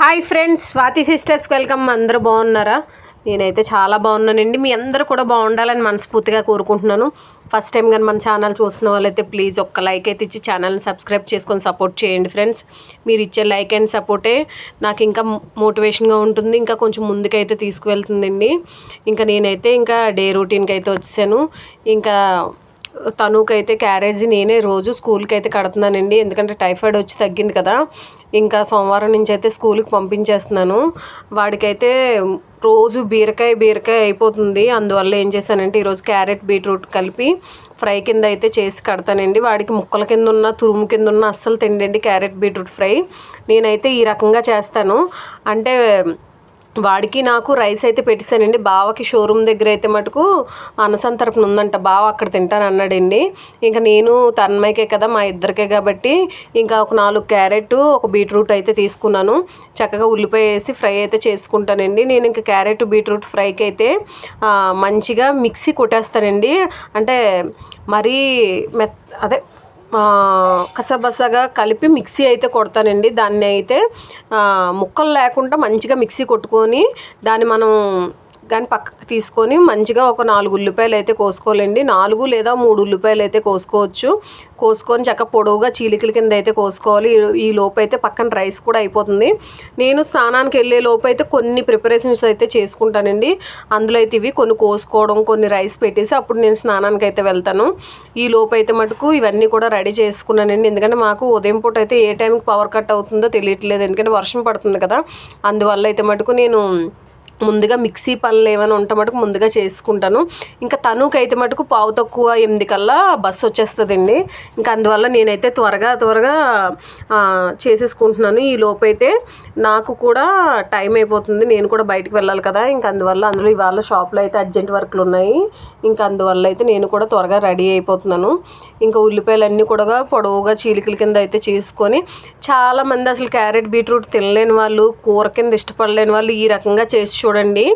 Hi friends Swathi sisters welcome. అందరూ బాగున్నారా? నేనైతే చాలా బాగున్నానండి. మీ అందరూ కూడా బాగుండాలని మనస్ఫూర్తిగా కోరుకుంటున్నాను. ఫస్ట్ టైం కానీ మన ఛానల్ చూస్తున్న వాళ్ళైతే ప్లీజ్ ఒక్క లైక్ అయితే ఇచ్చి ఛానల్ని సబ్స్క్రైబ్ చేసుకొని సపోర్ట్ చేయండి ఫ్రెండ్స్ మీరు ఇచ్చే లైక్ అండ్ సపోర్టే నాకు ఇంకా మోటివేషన్గా ఉంటుంది. ఇంకా కొంచెం ముందుకైతే తీసుకువెళ్తుందండి. ఇంకా నేనైతే ఇంకా డే రొటీన్కి అయితే వచ్చాను ఇంకా తనుకైతే క్యారేజీ నేనే రోజు స్కూల్కి అయితే కడుతున్నానండి. ఎందుకంటే టైఫాయిడ్ వచ్చి తగ్గింది కదా. ఇంకా సోమవారం నుంచి అయితే స్కూల్కి పంపించేస్తున్నాను. వాడికైతే రోజు బీరకాయ బీరకాయ అయిపోతుంది. అందువల్ల ఏం చేశానంటే ఈరోజు క్యారెట్ బీట్రూట్ కలిపి ఫ్రై కింద అయితే చేసి కడతానండి. వాడికి ముక్కల కింద ఉన్న తురుము కింద ఉన్న అస్సలు తిండండి క్యారెట్ బీట్రూట్ ఫ్రై. నేనైతే ఈ రకంగా చేస్తాను. అంటే వాడికి నాకు రైస్ అయితే పెట్టేశానండి బావకి షోరూమ్ దగ్గర అయితే మటుకు అనసం తరపున ఉందంట. బావ అక్కడ తింటాను అన్నాడండి. ఇంకా నేను తన్మయ్యకే కదా మా ఇద్దరికే కాబట్టి ఇంకా ఒక నాలుగు క్యారెట్ ఒక బీట్రూట్ అయితే తీసుకున్నాను. చక్కగా ఉల్లిపాయ వేసి ఫ్రై అయితే చేసుకుంటానండి. నేను ఇంకా క్యారెట్ బీట్రూట్ ఫ్రైకి అయితే మంచిగా మిక్సీ కొట్టేస్తానండి. అంటే మరీ మెత్ అదే కసబసగా కలిపి మిక్సీ అయితే కొడతానండి. దాన్ని అయితే ముక్కలు లేకుండా మంచిగా మిక్సీ కొట్టుకొని దాన్ని మనం కానీ పక్కకు తీసుకొని మంచిగా ఒక నాలుగు ఉల్లిపాయలు అయితే కోసుకోవాలండి. నాలుగు లేదా మూడు ఉల్లిపాయలు అయితే కోసుకోవచ్చు. కోసుకొని చక్క పొడవుగా చీలికల కింద అయితే కోసుకోవాలి. ఈ- ఈ లోపు అయితే పక్కన రైస్ కూడా అయిపోతుంది. నేను స్నానానికి వెళ్ళే లోపు అయితే కొన్ని ప్రిపరేషన్స్ అయితే చేసుకుంటానండి. అందులో అయితే ఇవి కొన్ని కోసుకోవడం కొన్ని రైస్ పెట్టేసి అప్పుడు నేను స్నానానికి అయితే వెళ్తాను. ఈ లోపు అయితే మటుకు ఇవన్నీ కూడా రెడీ చేసుకున్నానండి. ఎందుకంటే మాకు ఉదయం పూట అయితే ఏ టైంకి పవర్ కట్ అవుతుందో తెలియట్లేదు. ఎందుకంటే వర్షం పడుతుంది కదా. అందువల్ల అయితే మటుకు నేను ముందుగా మిక్సీ పనులు ఏమైనా ఉంటే మటుకు ముందుగా చేసుకుంటాను. ఇంకా తనుకైతే మటుకు పావు తక్కువ ఎనిమిది కల్లా బస్సు వచ్చేస్తుందండి. ఇంకా అందువల్ల నేనైతే త్వరగా త్వరగా చేసేసుకుంటున్నాను. ఈ లోపైతే నాకు కూడా టైం అయిపోతుంది. నేను కూడా బయటకు వెళ్ళాలి కదా. ఇంకా అందువల్ల అందులో ఇవాళ షాప్లో అయితే అర్జెంట్ వర్క్లు ఉన్నాయి ఇంకా అందువల్ల అయితే నేను కూడా త్వరగా రెడీ అయిపోతున్నాను. ఇంకా ఉల్లిపాయలు అన్నీ కూడా పొడవుగా చీలికల కింద అయితే చేసుకొని చాలామంది అసలు క్యారెట్ బీట్రూట్ తినలేని వాళ్ళు కూర కింద ఇష్టపడలేని వాళ్ళు ఈ రకంగా చేసి చూడండి.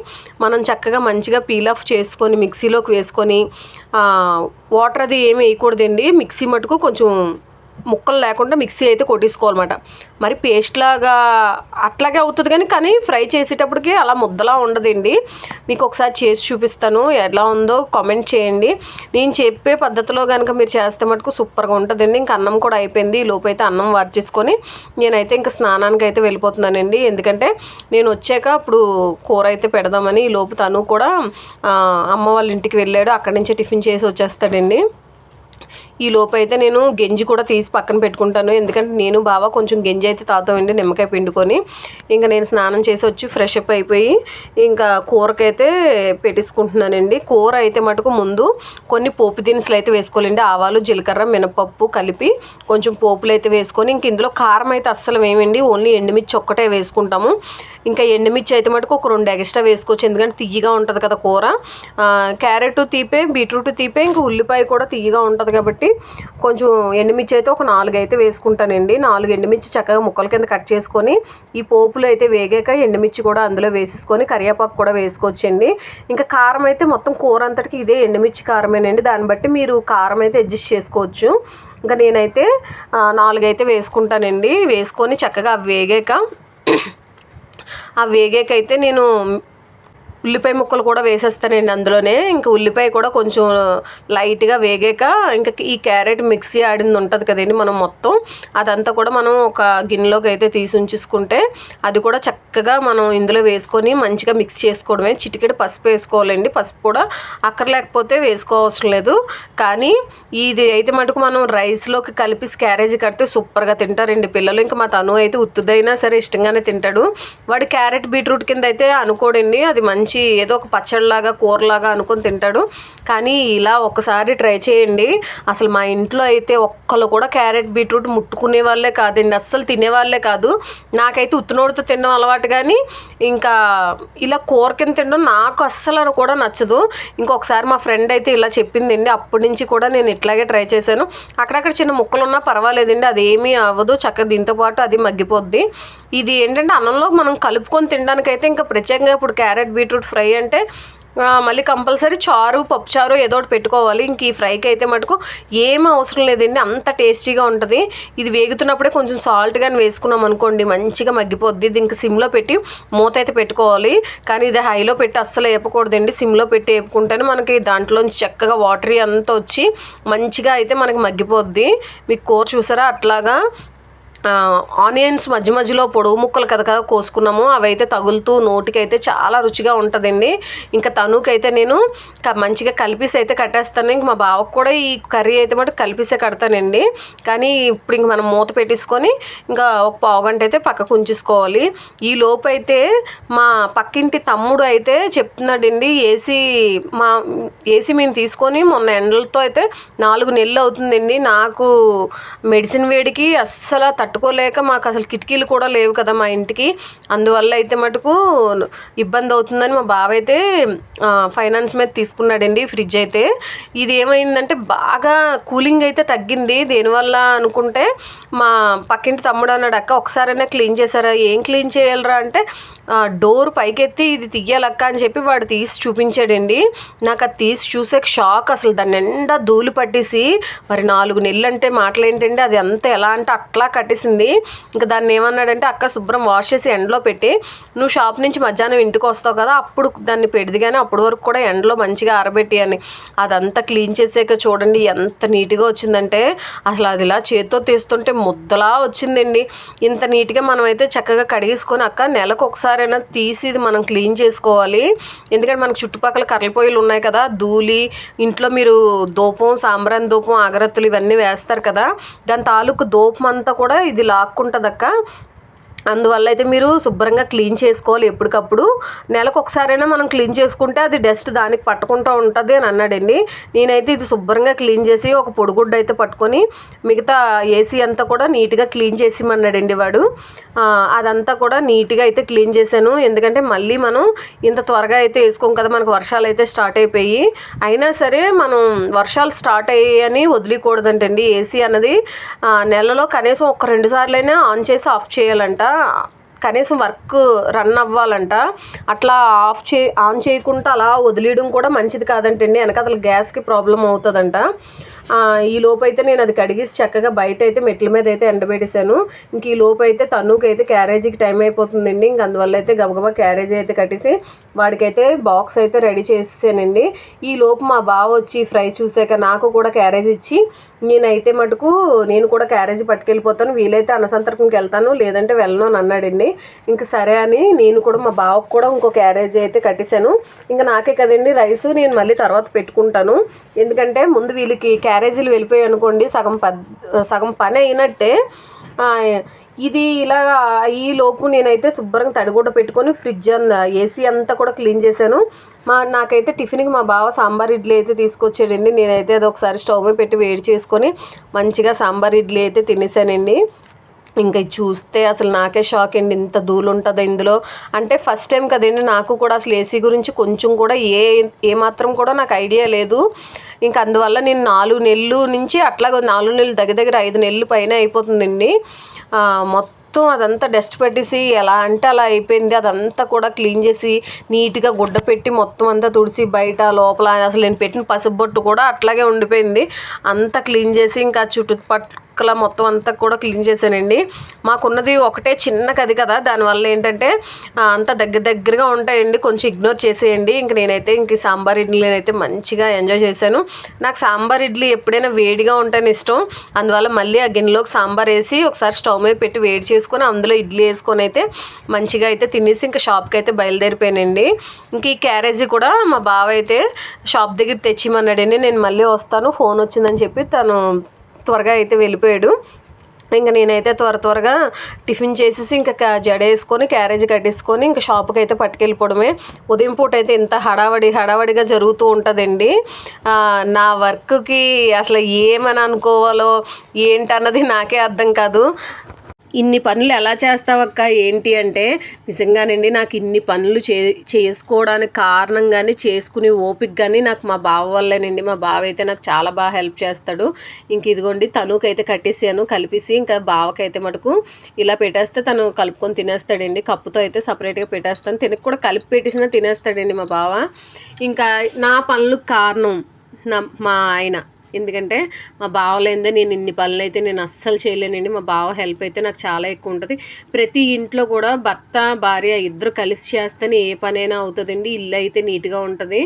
మనం చక్కగా మంచిగా పీల్ ఆఫ్ చేసుకొని మిక్సీలోకి వేసుకొని వాటర్ అది ఏమి వేయకూడదండి. మిక్సీ మటుకు కొంచెం ముక్కలు లేకుండా మిక్సీ అయితే కొట్టేసుకోవాలన్నమాట మరి పేస్ట్ లాగా అట్లాగే అవుతుంది కానీ కానీ ఫ్రై చేసేటప్పటికి అలా ముద్దలా ఉండదండి. మీకు ఒకసారి చేసి చూపిస్తాను ఎలా ఉందో కామెంట్ చేయండి. నేను చెప్పే పద్ధతిలో కనుక మీరు చేస్తే మటుకు సూపర్గా ఉంటుందండి. ఇంకా అన్నం కూడా అయిపోయింది. ఈ లోపు అయితే అన్నం వార్చేసుకొని నేనైతే ఇంకా స్నానానికి అయితే వెళ్ళిపోతున్నానండి. ఎందుకంటే నేను వచ్చాక అప్పుడు కూర అయితే పెడదామని ఈ లోపు తను కూడా అమ్మ వాళ్ళ ఇంటికి వెళ్ళాడు. అక్కడి నుంచే టిఫిన్ చేసి వచ్చేస్తాడండి. ఈ లోపు అయితే నేను గంజి కూడా తీసి పక్కన పెట్టుకుంటాను. ఎందుకంటే నేను బావ కొంచెం గంజి అయితే తాగుతామండి నిమ్మకాయ పిండుకొని. ఇంకా నేను స్నానం చేసి వచ్చి ఫ్రెష్ అప్ అయిపోయి ఇంకా కూరకైతే పెట్టేసుకుంటున్నానండి. కూర అయితే మటుకు ముందు కొన్ని పోపు దినుసులు అయితే వేసుకోవాలండి. ఆవాలు జీలకర్ర మినపప్పు కలిపి కొంచెం పోపులు అయితే వేసుకొని ఇంక ఇందులో కారం అయితే అస్సలు వేయండి ఓన్లీ ఎండుమిర్చి ఒక్కటే వేసుకుంటాము. ఇంకా ఎండుమిర్చి అయితే మటుకు ఒక రెండు ఎక్స్ట్రా వేసుకోవచ్చు. ఎందుకంటే తియ్యగా ఉంటుంది కదా కూర. క్యారెట్ తీపే బీట్రూట్ తీపే ఇంకా ఉల్లిపాయ కూడా తియ్యగా ఉంటుంది కాబట్టి కొంచెం ఎండుమిర్చి అయితే ఒక నాలుగు అయితే వేసుకుంటానండి. నాలుగు ఎండుమిర్చి చక్కగా ముక్కల కింద కట్ చేసుకొని ఈ పోపులు అయితే వేగాక ఎండుమిర్చి కూడా అందులో వేసేసుకొని కరివేపాకు కూడా వేసుకోవచ్చండి. ఇంకా కారం అయితే మొత్తం కూర అంతటికి ఇదే ఎండుమిర్చి కారమేనండి. దాన్ని బట్టి మీరు కారం అయితే అడ్జస్ట్ చేసుకోవచ్చు. ఇంకా నేనైతే నాలుగైతే వేసుకుంటానండి. వేసుకొని చక్కగా అవి వేగాక ఆ వేగాకైతే నేను ఉల్లిపాయ ముక్కలు కూడా వేసేస్తానండి అందులోనే. ఇంకా ఉల్లిపాయ కూడా కొంచెం లైట్గా వేగాక ఇంకా ఈ క్యారెట్ మిక్సీ ఆడింది ఉంటుంది కదండి మనం మొత్తం. అదంతా కూడా మనం ఒక గిన్నెలోకి అయితే తీసి ఉంచేసుకుంటే అది కూడా చక్కగా మనం ఇందులో వేసుకొని మంచిగా మిక్స్ చేసుకోవడమే. చిటికెడు పసుపు వేసుకోవాలండి. పసుపు కూడా అక్కర్లేకపోతే వేసుకోవసరం లేదు. కానీ ఇది అయితే మటుకు మనం రైస్లోకి కలిపి క్యారేజీ కడితే సూపర్గా తింటారండి పిల్లలు. ఇంకా మా తను అయితే ఉత్తుదైనా సరే ఇష్టంగానే తింటాడు. వాడు క్యారెట్ బీట్రూట్ కింద అయితే అనుకోడండి. అది మంచి ఏదో ఒక పచ్చడిలాగా కూరలాగా అనుకొని తింటాడు. కానీ ఇలా ఒకసారి ట్రై చేయండి. అసలు మా ఇంట్లో అయితే ఒక్కళ్ళు కూడా క్యారెట్ బీట్రూట్ ముట్టుకునే వాళ్ళే కాదండి. అస్సలు తినేవాళ్ళే కాదు. నాకైతే ఉత్తినోడితో తినడం అలవాటు కానీ ఇంకా ఇలా కూర కింద తినడం నాకు అస్సలు అని కూడా నచ్చదు. ఇంకొకసారి మా ఫ్రెండ్ అయితే ఇలా చెప్పిందండి. అప్పటి నుంచి కూడా నేను ఇట్లాగే ట్రై చేశాను. అక్కడక్కడ చిన్న ముక్కలు ఉన్నా పర్వాలేదండి. అది ఏమీ అవ్వదు. చక్కగా దీంతో పాటు అది మగ్గిపోద్ది. ఇది ఏంటంటే అన్నంలో మనం కలుపుకొని తినడానికైతే ఇంకా ప్రత్యేకంగా ఇప్పుడు క్యారెట్ బీట్రూట్ ఫ్రై అంటే మళ్ళీ కంపల్సరీ చారు పప్పు చారు ఏదో ఒకటి పెట్టుకోవాలి. ఇంక ఈ ఫ్రైకి అయితే మటుకు ఏం అవసరం లేదండి అంత టేస్టీగా ఉంటుంది. ఇది వేగుతున్నప్పుడే కొంచెం సాల్ట్ కానీ వేసుకున్నాం అనుకోండి మంచిగా మగ్గిపోద్ది. ఇది సిమ్లో పెట్టి మూత అయితే పెట్టుకోవాలి. కానీ ఇది హైలో పెట్టి అస్సలు వేపకూడదండి. సిమ్లో పెట్టి వేపుకుంటేనే మనకి దాంట్లోంచి చక్కగా వాటరీ అంతా వచ్చి మంచిగా అయితే మనకి మగ్గిపోద్ది. మీకు కూర చూసారా? అట్లాగా ఆనియన్స్ మధ్య మధ్యలో పొడవు ముక్కలు కదా కోసుకున్నాము అవి అయితే తగులుతూ నోటికైతే చాలా రుచిగా ఉంటుందండి. ఇంకా తనుకైతే నేను క- మంచిగా కలిపేసి అయితే కట్టేస్తాను. ఇంక మా బావకు కూడా ఈ కర్రీ అయితే మటు కలిపేసే కడతానండి. కానీ ఇప్పుడు ఇంక మనం మూత పెట్టేసుకొని ఇంకా ఒక పావు గంట అయితే పక్కకు ఉంచేసుకోవాలి. ఈ లోపు అయితే మా పక్కింటి తమ్ముడు అయితే చెప్తున్నాడండి ఏసీ మా ఏసీ మేము తీసుకొని మొన్న ఎండలతో అయితే నాలుగు నెలలు అవుతుందండి. నాకు మెడిసిన్ వేడికి అస్సలు తట్టు తట్టుకోలేక మాకు అసలు కిటికీలు కూడా లేవు కదా మా ఇంటికి. అందువల్ల అయితే మటుకు ఇబ్బంది అవుతుందని మా బావ అయితే ఫైనాన్స్ మీద తీసుకున్నాడండి ఫ్రిడ్జ్ అయితే. ఇది ఏమైందంటే బాగా కూలింగ్ అయితే తగ్గింది. దేనివల్ల అనుకుంటే మా పక్కింటి తమ్ముడు అన్నాడు అక్క ఒకసారైనా క్లీన్ చేశారా? ఏం క్లీన్ చేయాలరా? అంటే డోర్ పైకెత్తి ఇది తీయాలక్క అని చెప్పి వాడు తీసి చూపించాడండి. నాకు అది తీసి చూసే షాక్ అసలు. దాన్ని నిండా ధూళి పట్టేసి మరి నాలుగు నెలలు అంటే మాటలు ఏంటంటే అది అంత ఎలా అంటే అట్లా కట్టేసి చేసింది. ఇంకా దాన్ని ఏమన్నాడంటే అక్క శుభ్రం వాష్ చేసి ఎండలో పెట్టి నువ్వు షాప్ నుంచి మధ్యాహ్నం ఇంటికి వస్తావు కదా అప్పుడు దాన్ని పెడిది కానీ అప్పటి వరకు కూడా ఎండలో మంచిగా ఆరబెట్టి అని. అదంతా క్లీన్ చేసాక చూడండి ఎంత నీట్గా వచ్చిందంటే అసలు అది ఇలా చేత్తో తీస్తుంటే ముద్దలా వచ్చిందండి. ఇంత నీట్గా మనం అయితే చక్కగా కడిగేసుకొని అక్క నెలకు ఒకసారైనా తీసి ఇది మనం క్లీన్ చేసుకోవాలి. ఎందుకంటే మనకు చుట్టుపక్కల కర్రల పొయ్యిలు ఉన్నాయి కదా ధూళి ఇంట్లో మీరు దూపం సాంబ్రాన్ దూపం అగరత్తులు ఇవన్నీ వేస్తారు కదా దాని తాలూకు దూపం అంతా కూడా ఇది లాక్కుంటుంది అక్క అందువల్ల అయితే మీరు శుభ్రంగా క్లీన్ చేసుకోవాలి ఎప్పటికప్పుడు. నెలకు ఒకసారైనా మనం క్లీన్ చేసుకుంటే అది డస్ట్ దానికి పట్టుకుంటూ ఉంటుంది అని అన్నాడండి. నేనైతే ఇది శుభ్రంగా క్లీన్ చేసి ఒక పొడిగుడ్డ అయితే పట్టుకొని మిగతా ఏసీ అంతా కూడా నీట్గా క్లీన్ చేసిమన్నాడండి వాడు. అదంతా కూడా నీట్గా అయితే క్లీన్ చేశాను. ఎందుకంటే మళ్ళీ మనం ఇంత త్వరగా అయితే వేసుకోం కదా మనకు వర్షాలు అయితే స్టార్ట్ అయిపోయి. అయినా సరే మనం వర్షాలు స్టార్ట్ అయ్యాయని వదిలికూడదంటండి. ఏసీ అన్నది నెలలో కనీసం ఒక రెండు సార్లైనా ఆన్ చేసి ఆఫ్ చేయాలంట. కనీసం వర్క్ రన్ అవ్వాలంట. అట్లా ఆఫ్ చే ఆన్ చేయకుండా అలా వదిలేయడం కూడా మంచిది కాదంటండి. వెనక అసలు గ్యాస్కి ప్రాబ్లం అవుతుందంట. ఈ లోపైతే అయితే నేను అది కడిగేసి చక్కగా బయట అయితే మెట్ల మీద అయితే ఎండబెట్టేశాను. ఇంక ఈ లోపు అయితే అయితే క్యారేజీకి టైం అయిపోతుందండి. ఇంక అందువల్ల అయితే గబగబా క్యారేజీ అయితే కట్టేసి వాడికైతే బాక్స్ అయితే రెడీ చేసేసానండి. ఈ లోపు మా బావ వచ్చి ఫ్రై చూసాక నాకు కూడా క్యారేజ్ ఇచ్చి నేనైతే మటుకు నేను కూడా క్యారేజీ పట్టుకెళ్ళిపోతాను. వీలైతే అనసంతర్కంకి వెళ్తాను లేదంటే వెళ్ళను అని అన్నాడండి. ఇంకా సరే అని నేను కూడా మా బావకు కూడా ఇంకో క్యారేజీ అయితే కట్టేశాను. ఇంకా నాకే కదండి రైస్ నేను మళ్ళీ తర్వాత పెట్టుకుంటాను. ఎందుకంటే ముందు వీళ్ళకి క్యారేజీలు వెళ్ళిపోయాయి అనుకోండి సగం పద్ సగం పని అయినట్టే ఇది ఇలా ఈ లోపు నేనైతే శుభ్రంగా తడిగుడ్డ పెట్టుకొని ఫ్రిడ్జ్ అంతా ఏసీ అంతా కూడా క్లీన్ చేశాను. మా నాకైతే టిఫిన్కి మా బావ సాంబార్ ఇడ్లీ అయితే తీసుకొచ్చాడండి. నేనైతే అది ఒకసారి స్టవ్ మీద పెట్టి వేడి చేసుకొని మంచిగా సాంబార్ ఇడ్లీ అయితే తినేసానండి. ఇంకా చూస్తే అసలు నాకే షాక్ అండి. ఇంత ధూళి ఉంటుంది ఇందులో? అంటే ఫస్ట్ టైం కదండి నాకు కూడా అసలు ఏసీ గురించి కొంచెం కూడా ఏ ఏమాత్రం కూడా నాకు ఐడియా లేదు. ఇంకా అందువల్ల నేను నాలుగు నెలలు నుంచి అట్లాగే నాలుగు నెలలు దగ్గర దగ్గర ఐదు నెలలు పైన అయిపోతుందండి. మొత్తం అదంతా డస్ట్ పెట్టేసి ఎలా అంటే అలా అయిపోయింది. అదంతా కూడా క్లీన్ చేసి నీట్గా గుడ్డ పెట్టి మొత్తం అంతా తుడిసి బయట లోపల అసలు నేను పెట్టిన పసుపు బొట్టు కూడా అట్లాగే ఉండిపోయింది. అంతా క్లీన్ చేసి ఇంకా చుట్టుపక్కల మొత్తం అంతా కూడా క్లీన్ చేశానండి. మాకున్నది ఒకటే చిన్న గది కదా దానివల్ల ఏంటంటే అంత దగ్గర దగ్గరగా ఉంటాయండి. కొంచెం ఇగ్నోర్ చేసేయండి. ఇంక నేనైతే ఇంక సాంబార్ ఇడ్లీ అయితే మంచిగా ఎంజాయ్ చేశాను. నాకు సాంబార్ ఇడ్లీ ఎప్పుడైనా వేడిగా ఉంటేనే ఇష్టం. అందువల్ల మళ్ళీ ఆ గిన్నెలోకి సాంబార్ వేసి ఒకసారి స్టవ్ మీద పెట్టి వేడి చేసుకొని అందులో ఇడ్లీ వేసుకొని అయితే మంచిగా అయితే తినేసి ఇంకా షాప్కి అయితే బయలుదేరిపోయానండి. ఇంక ఈ క్యారేజీ కూడా మా బావ అయితే షాప్ దగ్గర తెచ్చిమన్నాడండి. నేను మళ్ళీ వస్తాను. ఫోన్ వచ్చిందని చెప్పి తను త్వరగా అయితే వెళ్ళిపోయాడు. ఇంకా నేనైతే త్వర త్వరగా టిఫిన్ చేసేసి ఇంకా జడేసుకొని జడ వేసుకొని క్యారేజ్ కట్టేసుకొని ఇంకా షాప్కి అయితే పట్టుకెళ్ళిపోవడమే. ఉదయం పూట అయితే ఇంత హడావడి హడావడిగా జరుగుతూ ఉంటుందండి. నా వర్క్కి అసలు ఏమని అనుకోవాలో ఏంటన్నది నాకే అర్థం కాదు. ఇన్ని పనులు ఎలా చేస్తావక్క? ఏంటి అంటే నిజంగానండి నాకు ఇన్ని పనులు చే చేసుకోవడానికి కారణం కానీ చేసుకునే ఓపిక కానీ నాకు మా బావ వల్లేనండి. మా బావ అయితే నాకు చాలా బాగా హెల్ప్ చేస్తాడు. ఇంక ఇదిగోండి తనుకైతే కట్టేసాను కలిపేసి ఇంకా బావకైతే మటుకు ఇలా పెట్టేస్తే తను కలుపుకొని తినేస్తాడండి. కప్పుతో అయితే సపరేట్గా పెట్టేస్తాను. తినకు కూడా కలిపి పెట్టేసినా తినేస్తాడండి మా బావ. ఇంకా నా పనులకు కారణం నా మా ఆయన. ఎందుకంటే మా బావలేందే నేను ఇన్ని పనులు అయితే నేను అస్సలు చేయలేనండి. మా బావ హెల్ప్ అయితే నాకు చాలా ఎక్కువ ఉంటుంది. ప్రతి ఇంట్లో కూడా భర్త భార్య ఇద్దరు కలిసి చేస్తేనే ఏ పనైనా అవుతుందండి. ఇల్లు అయితే నీట్గా ఉంటుంది.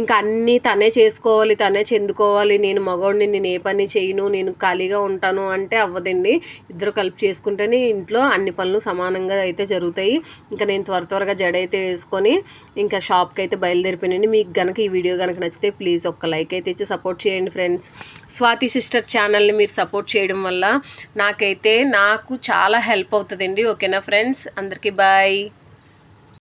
ఇంకా అన్నీ తనే చేసుకోవాలి తనే చెందుకోవాలి. నేను మగవాడిని నేను ఏ పని చేయను నేను ఖాళీగా ఉంటాను అంటే అవ్వదండి. ఇద్దరు కలిపి చేసుకుంటేనే ఇంట్లో అన్ని పనులు సమానంగా అయితే జరుగుతాయి. ఇంకా నేను త్వర త్వరగా జడ అయితే వేసుకొని ఇంకా షాప్కి అయితే బయలుదేరిపోయినండి. మీకు కనుక ఈ వీడియో కనుక నచ్చితే ప్లీజ్ ఒక్క లైక్ అయితే ఇచ్చి సపోర్ట్ చేయండి ఫ్రెండ్స్. ఫ్రెండ్స్ స్వాతి సిస్టర్ ఛానల్ని మీరు సపోర్ట్ చేయడం వల్ల నాకైతే నాకు చాలా హెల్ప్ అవుతుందండి. ఓకేనా ఫ్రెండ్స్? అందరికీ బాయ్.